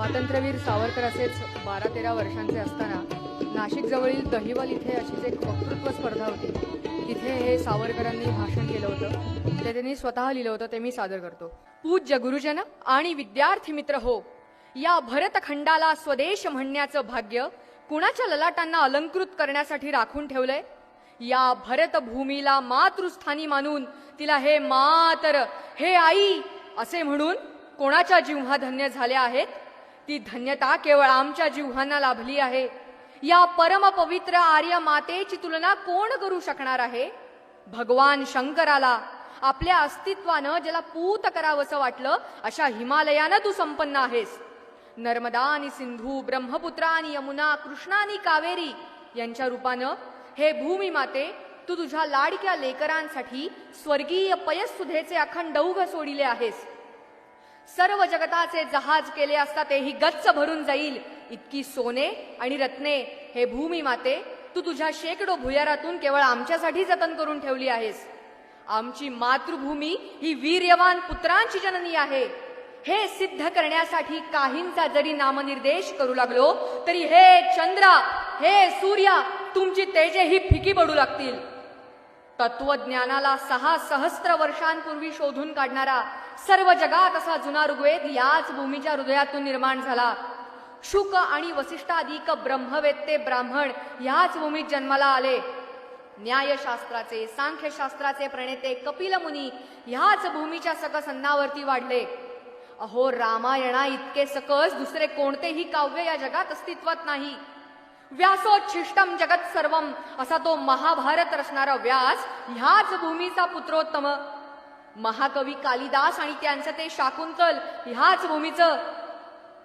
स्वातंत्र्यवीर सावरकर असेच बारा तेरा वर्षांचे असताना नाशिकजवळील दहिवल इथे अशीच एक वक्तृत्व स्पर्धा होती. तिथे हे सावरकरांनी भाषण केलं होतं. ते त्यांनी स्वतः लिहिलं होतं ते मी सादर करतो. पूज्य गुरुजन आणि विद्यार्थी मित्र हो या भरतखंडाला स्वदेश म्हणण्याचं भाग्य कुणाच्या ललाटांना अलंकृत करण्यासाठी राखून ठेवलंय? या भरतभूमीला मातृस्थानी मानून तिला हे मातर हे आई असे म्हणून कोणाच्या जिव्हा धन्य झाल्या आहेत? ती धन्यता केवळ आमच्या जिव्हांना लाभली आहे. या परमपवित्र आर्य मातेची तुलना कोण करू शकणार आहे? भगवान शंकराला आपल्या अस्तित्वानं ज्याला पूत करावंसं वाटलं अशा हिमालयानं तू संपन्न आहेस. नर्मदा आणि सिंधू ब्रह्मपुत्रा आणि यमुना कृष्णा आणि कावेरी यांच्या रूपानं हे भूमी माते तू तुझ्या लाडक्या लेकरांसाठी स्वर्गीय पयसुधेचे अखंड उघ सोडिले आहेस. सर्व जगताचे जहाज केले असता तेही गच्च भरून जाईल. इतकी सोने आणि रत्ने हे भूमी माते तू तुझ्या शेकडो भुयारातून केवळ आमच्यासाठी जतन करून ठेवली आहेस. आमची मातृभूमी ही वीर्यवान पुत्रांची जननी आहे. हे सिद्ध करण्यासाठी काहींचा जरी नामनिर्देश करू लागलो तरी हे चंद्रा हे सूर्या तुमची तेजे ही फिकी पडू लागतील. तत्वज्ञानाला सहा सहस्त्र वर्षांपूर्वी शोधून काढणारा सर्व जगात असा जुना ऋग्वेद याच भूमीच्या हृदयातून निर्माण झाला. शुक आणि वसिष्ठाधिक ब्रह्मवेत्ते ब्राह्मण ह्याच भूमीत जन्माला आले. न्यायशास्त्राचे सांख्यशास्त्राचे प्रणेते कपिल मुनी ह्याच भूमीच्या सकस अन्नावरती वाढले. अहो रामायणा इतके सकस दुसरे कोणतेही काव्य या जगात अस्तित्वात नाही. व्यासोच्छिष्टम जगत सर्वम असा तो महाभारत रचणारा व्यास ह्याच भूमीचा पुत्रोत्तम। महाकवी कालिदास आणि त्यांचं ते शाकुंतल ह्याच भूमीचं।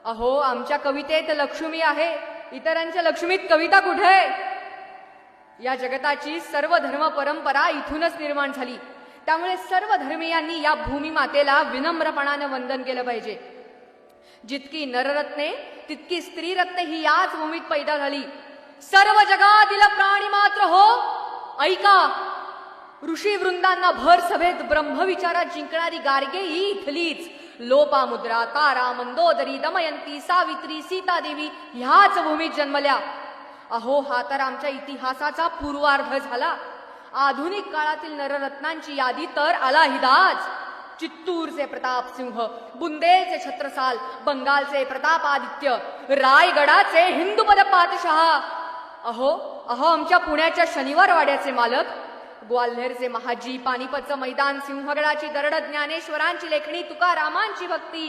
अहो आमच्या कवितेत लक्ष्मी आहे इतरांच्या लक्ष्मीत कविता कुठे? आहे या जगताची सर्व धर्म परंपरा इथूनच निर्माण झाली. त्यामुळे सर्व धर्मीयांनी या भूमी मातेला विनम्रपणानं वंदन केलं पाहिजे. जितकी नररत्ने तितकी स्त्रीरत्ने ही याच भूमीत पैदा झाली. सर्व जगातील प्राणी मात्र हो. ऐका ऋषी वृंदांना भर सभेत ब्रह्मविचारात जिंकणारी गार्गे ही इथलीच. लोपामुद्रा तारा मंदोदरी दमयंती सावित्री सीतादेवी ह्याच भूमीत जन्मल्या. अहो हा तर आमच्या इतिहासाचा पूर्वार्ध झाला. आधुनिक काळातील नररत्नांची यादी तर आला हिदाज चित्तूरचे प्रताप सिंह बुंदेलचे छत्रसाल बंगालचे प्रतापादित्य रायगडाचे हिंदूपद पातशहा। अहो अहो आमच्या पुण्याच्या शनिवार वाड्याचे मालक ग्वाल्हेरचे महाजी पानिपतचं मैदान सिंहगडाची दरड ज्ञानेश्वरांची लेखणी तुकारामांची भक्ती।